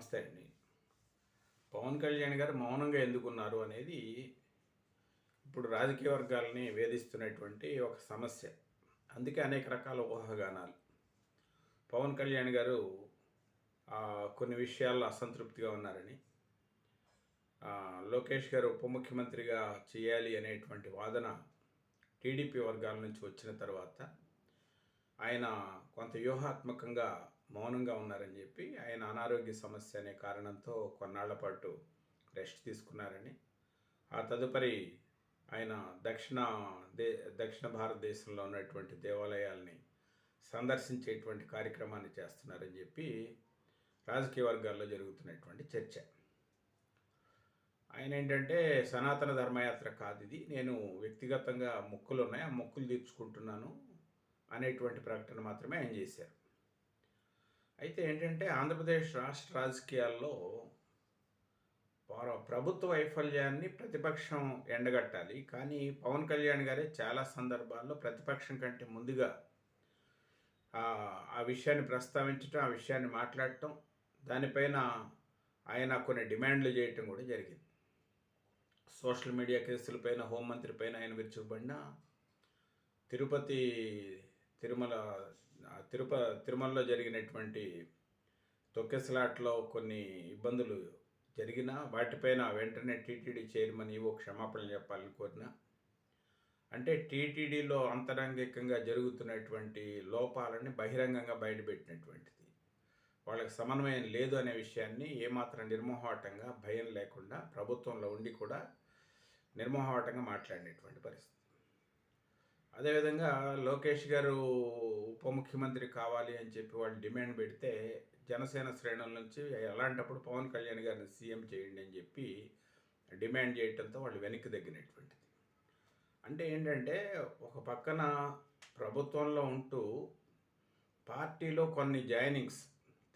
నమస్తే అండి. పవన్ కళ్యాణ్ గారు మౌనంగా ఎందుకున్నారు అనేది ఇప్పుడు రాజకీయ వర్గాలని వేధిస్తున్నటువంటి ఒక సమస్య. అందుకే అనేక రకాల ఊహాగానాలు. పవన్ కళ్యాణ్ గారు కొన్ని విషయాల్లో అసంతృప్తిగా ఉన్నారని లోకేష్ గారు ఉప ముఖ్యమంత్రిగా చేయాలి అనేటువంటి వాదన టీడీపీ వర్గాల నుంచి వచ్చిన తర్వాత ఆయన కొంత వ్యూహాత్మకంగా మౌనంగా ఉన్నారని చెప్పి ఆయన అనారోగ్య సమస్య అనే కారణంతో కొన్నాళ్ళ పాటు రెస్ట్ తీసుకున్నారని. ఆ తదుపరి ఆయన దక్షిణ దే దక్షిణ భారతదేశంలో ఉన్నటువంటి దేవాలయాల్ని సందర్శించేటువంటి కార్యక్రమాన్ని చేస్తున్నారని చెప్పి రాజకీయ వర్గాల్లో జరుగుతున్నటువంటి చర్చ. ఆయన ఏంటంటే సనాతన ధర్మయాత్ర కాదు ఇది. నేను వ్యక్తిగతంగా మొక్కులు ఉన్నాయి ఆ మొక్కులు తీర్చుకుంటున్నాను అనేటువంటి ప్రకటన మాత్రమే ఆయన చేశారు. అయితే ఏంటంటే ఆంధ్రప్రదేశ్ రాష్ట్ర రాజకీయాల్లో ప్రభుత్వ వైఫల్యాన్ని ప్రతిపక్షం ఎండగట్టాలి. కానీ పవన్ కళ్యాణ్ గారే చాలా సందర్భాల్లో ప్రతిపక్షం కంటే ముందుగా ఆ విషయాన్ని ప్రస్తావించటం ఆ విషయాన్ని మాట్లాడటం దానిపైన ఆయన కొన్ని డిమాండ్లు చేయటం కూడా జరిగింది. సోషల్ మీడియా కేసులపైన హోంమంత్రి పైన ఆయన విరుచుకుపడిన తిరుపతి తిరుమల తిరుప తిరుమలలో జరిగినటువంటి తొక్కెసలాట్లో కొన్ని ఇబ్బందులు జరిగినా వాటిపైన వెంటనే టీటీడీ చైర్మన్ ఈవో క్షమాపణలు చెప్పాలని కోరిన. అంటే టీటీడీలో అంతరంగికంగా జరుగుతున్నటువంటి లోపాలని బహిరంగంగా బయటపెట్టినటువంటిది. వాళ్ళకి సమన్వయం లేదు అనే విషయాన్ని ఏమాత్రం నిర్మోహాటంగా భయం లేకుండా ప్రభుత్వంలో ఉండి కూడా నిర్మోహాటంగా మాట్లాడినటువంటి పరిస్థితి. అదేవిధంగా లోకేష్ గారు ఉప ముఖ్యమంత్రి కావాలి అని చెప్పి వాళ్ళు డిమాండ్ పెడితే జనసేన శ్రేణుల నుంచి అలాంటప్పుడు పవన్ కళ్యాణ్ గారిని సీఎం చేయండి అని చెప్పి డిమాండ్ చేయటంతో వాళ్ళు వెనక్కి తగ్గినటువంటిది. అంటే ఏంటంటే ఒక పక్కన ప్రభుత్వంలో ఉంటూ పార్టీలో కొన్ని జాయినింగ్స్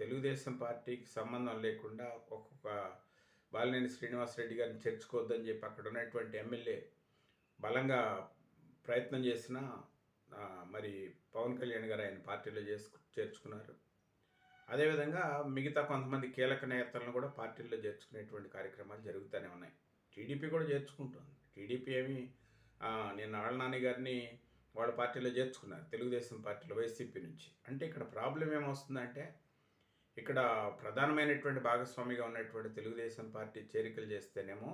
తెలుగుదేశం పార్టీకి సంబంధం లేకుండా ఒక్కొక్క బాలినేని శ్రీనివాసరెడ్డి గారిని చేర్చుకోవద్దని చెప్పి అక్కడ ఉన్నటువంటి ఎమ్మెల్యే బలంగా ప్రయత్నం చేసినా మరి పవన్ కళ్యాణ్ గారు ఆయన పార్టీలో చేసుకు చేర్చుకున్నారు. అదేవిధంగా మిగతా కొంతమంది కీలక నేతలను కూడా పార్టీల్లో చేర్చుకునేటువంటి కార్యక్రమాలు జరుగుతూనే ఉన్నాయి. టీడీపీ కూడా చేర్చుకుంటుంది. టీడీపీ ఏమి నేను నిన్న ఆళ్ళనాని గారిని వాళ్ళ పార్టీలో చేర్చుకున్నారు. తెలుగుదేశం పార్టీలో వైసీపీ నుంచి. అంటే ఇక్కడ ప్రాబ్లం ఏమొస్తుందంటే ఇక్కడ ప్రధానమైనటువంటి భాగస్వామిగా ఉన్నటువంటి తెలుగుదేశం పార్టీ చేరికలు చేస్తేనేమో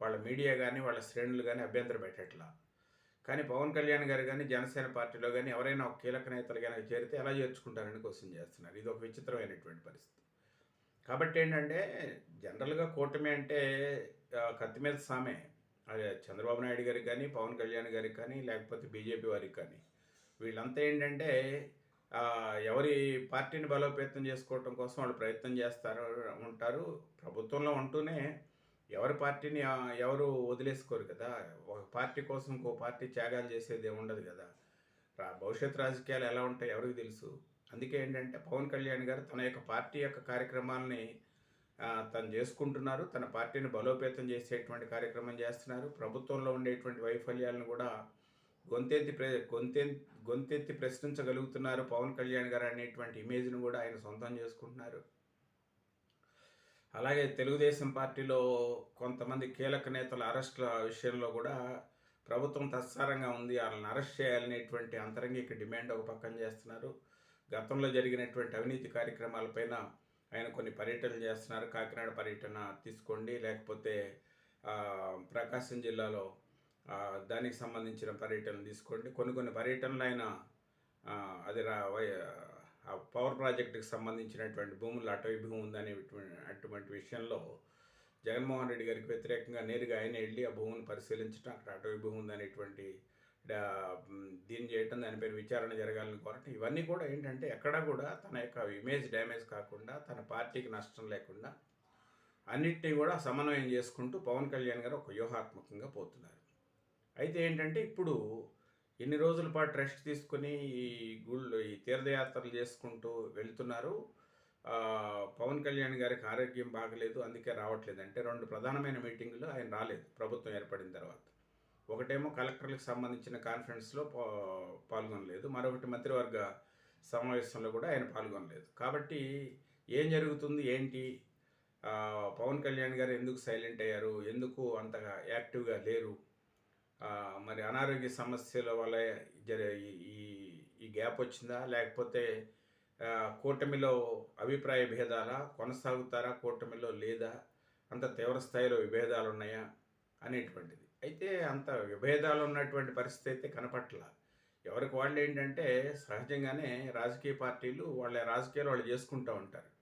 వాళ్ళ మీడియా కానీ వాళ్ళ శ్రేణులు కానీ అభ్యంతరం పెట్టట్లా కానీ పవన్ కళ్యాణ్ గారు కానీ జనసేన పార్టీలో కానీ ఎవరైనా ఒక కీలక నేతలు కనుక చేరితే ఎలా చేర్చుకుంటారని క్వశ్చన్ చేస్తున్నారు. ఇది ఒక విచిత్రమైనటువంటి పరిస్థితి. కాబట్టి ఏంటంటే జనరల్గా కూటమి అంటే కత్తిమీద కత్తి మీద సామే. చంద్రబాబు నాయుడు గారికి కానీ పవన్ కళ్యాణ్ గారికి కానీ లేకపోతే బీజేపీ వారికి కానీ. వీళ్ళంతా ఏంటంటే ఎవరి పార్టీని బలోపేతం చేసుకోవటం కోసం వాళ్ళు ప్రయత్నం చేస్తారు ఉంటారు. ప్రభుత్వంలో ఉంటూనే ఎవరి పార్టీని ఎవరు వదిలేసుకోరు కదా. ఒక పార్టీ కోసం ఇంకో పార్టీ త్యాగాలు చేసేది ఉండదు కదా. రా భవిష్యత్ రాజకీయాలు ఎలా ఉంటాయి ఎవరికి తెలుసు. అందుకే ఏంటంటే పవన్ కళ్యాణ్ గారు తన యొక్క పార్టీ యొక్క కార్యక్రమాలని తను చేసుకుంటున్నారు. తన పార్టీని బలోపేతం చేసేటువంటి కార్యక్రమం చేస్తున్నారు. ప్రభుత్వంలో ఉండేటువంటి వైఫల్యాలను కూడా గొంతెత్తి ప్ర గొంతె గొంతెత్తి ప్రశ్నించగలుగుతున్నారు పవన్ కళ్యాణ్ గారు అనేటువంటి ఇమేజ్ను కూడా ఆయన సొంతం చేసుకుంటున్నారు. అలాగే తెలుగుదేశం పార్టీలో కొంతమంది కీలక నేతల అరెస్టుల విషయంలో కూడా ప్రభుత్వం తత్సారంగా ఉంది. వాళ్ళని అరెస్ట్ చేయాలనేటువంటి అంతరంగిక డిమాండ్ ఒక పక్కన చేస్తున్నారు. గతంలో జరిగినటువంటి అవినీతి కార్యక్రమాలపైన ఆయన కొన్ని పర్యటనలు చేస్తున్నారు. కాకినాడ పర్యటన తీసుకోండి లేకపోతే ప్రకాశం జిల్లాలో దానికి సంబంధించిన పర్యటనలు తీసుకోండి. కొన్ని కొన్ని పర్యటనలు ఆయన అది రా వై- ఆ పవర్ ప్రాజెక్టుకి సంబంధించినటువంటి భూములు అటవీ భూమి ఉందనే అటువంటి విషయంలో జగన్మోహన్ రెడ్డి గారికి వ్యతిరేకంగా నేరుగా ఆయన వెళ్ళి ఆ భూమిని పరిశీలించడం అక్కడ అటవీ భూమి ఉందనేటువంటి దీన్ని చేయటం దాని పేరు విచారణ జరగాలని కోరటం ఇవన్నీ కూడా ఏంటంటే ఎక్కడా కూడా తన యొక్క ఇమేజ్ డ్యామేజ్ కాకుండా తన పార్టీకి నష్టం లేకుండా అన్నిటినీ కూడా సమన్వయం చేసుకుంటూ పవన్ కళ్యాణ్ గారు ఒక వ్యూహాత్మకంగా పోతున్నారు. అయితే ఏంటంటే ఇప్పుడు ఎన్ని రోజుల పాటు రెస్ట్ తీసుకుని ఈ గుళ్ళు ఈ తీర్థయాత్రలు చేసుకుంటూ వెళ్తున్నారు. పవన్ కళ్యాణ్ గారికి ఆరోగ్యం బాగలేదు అందుకే రావట్లేదు. అంటే రెండు ప్రధానమైన మీటింగులు ఆయన రాలేదు ప్రభుత్వం ఏర్పడిన తర్వాత. ఒకటేమో కలెక్టర్లకు సంబంధించిన కాన్ఫరెన్స్లో పాల్గొనలేదు. మరొకటి మంత్రివర్గ సమావేశంలో కూడా ఆయన పాల్గొనలేదు. కాబట్టి ఏం జరుగుతుంది ఏంటి? పవన్ కళ్యాణ్ గారు ఎందుకు సైలెంట్ అయ్యారు? ఎందుకు అంతగా యాక్టివ్గా లేరు? మరి అనారోగ్య సమస్యల వల్ల జర ఈ- ఈ గ్యాప్ వచ్చిందా? లేకపోతే కూటమిలో అభిప్రాయ భేదాలా? కొనసాగుతారా? కూటమిలో లేదా? అంత తీవ్ర స్థాయిలో విభేదాలు ఉన్నాయా? అనేటువంటిది. అయితే అంత విభేదాలు ఉన్నటువంటి పరిస్థితి అయితే కనపట్ల. ఎవరికి వాళ్ళు ఏంటంటే సహజంగానే రాజకీయ పార్టీలు వాళ్ళ రాజకీయాలు వాళ్ళు చేసుకుంటూ ఉంటారు.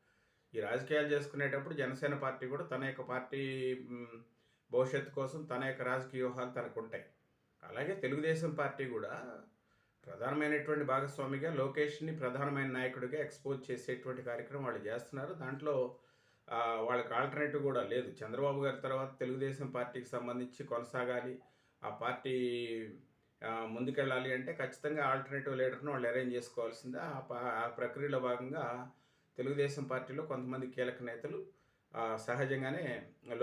ఈ రాజకీయాలు చేసుకునేటప్పుడు జనసేన పార్టీ కూడా తన యొక్క పార్టీ భవిష్యత్తు కోసం తన యొక్క రాజకీయ వ్యూహాలు తనకు ఉంటాయి. అలాగే తెలుగుదేశం పార్టీ కూడా ప్రధానమైనటువంటి భాగస్వామిగా లోకేష్ని ప్రధానమైన నాయకుడిగా ఎక్స్పోజ్ చేసేటువంటి కార్యక్రమం వాళ్ళు చేస్తున్నారు. దాంట్లో వాళ్ళకి ఆల్టర్నేటివ్ కూడా లేదు. చంద్రబాబు గారి తర్వాత తెలుగుదేశం పార్టీకి సంబంధించి కొనసాగాలి. ఆ పార్టీ ముందుకెళ్ళాలి అంటే ఖచ్చితంగా ఆల్టర్నేటివ్ లీడర్ను వాళ్ళు అరేంజ్ చేసుకోవాల్సిందే. ఆ ప్రక్రియలో భాగంగా తెలుగుదేశం పార్టీలో కొంతమంది కీలక నేతలు సహజంగానే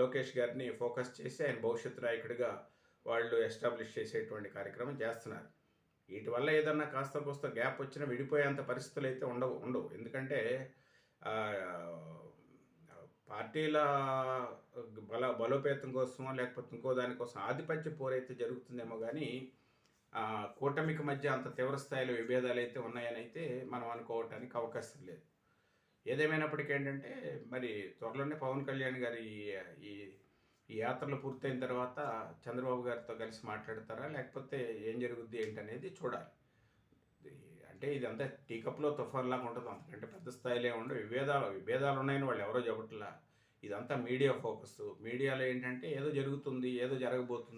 లోకేష్ గారిని ఫోకస్ చేసి ఆయన భవిష్యత్తు నాయకుడిగా వాళ్ళు ఎస్టాబ్లిష్ చేసేటువంటి కార్యక్రమం చేస్తున్నారు. వీటి వల్ల ఏదన్నా కాస్త కోస్త గ్యాప్ వచ్చినా విడిపోయేంత పరిస్థితులు అయితే ఉండవు ఉండవు. ఎందుకంటే పార్టీల బల బలోపేతం కోసమో లేకపోతే ఇంకో దానికోసం ఆధిపత్య పోరైతే జరుగుతుందేమో కానీ కూటమికి మధ్య అంత తీవ్ర స్థాయిలో విభేదాలు అయితే ఉన్నాయని అయితే మనం అనుకోవటానికి అవకాశం లేదు. ఏదేమైనప్పటికీ ఏంటంటే మరి త్వరలోనే పవన్ కళ్యాణ్ గారి ఈ- ఈ యాత్రలు పూర్తయిన తర్వాత చంద్రబాబు గారితో కలిసి మాట్లాడతారా? లేకపోతే ఏం జరుగుద్ది ఏంటనేది చూడాలి. అంటే ఇదంతా టీకప్లో తుఫాన్ లాగా ఉంటుంది అంతకంటే పెద్ద స్థాయిలో ఉండవు. విభేదాలు విభేదాలు ఉన్నాయని వాళ్ళు ఎవరో చెప్పట్లా. ఇదంతా మీడియా ఫోకస్ మీడియాలో ఏంటంటే ఏదో జరుగుతుంది ఏదో జరగబోతుంది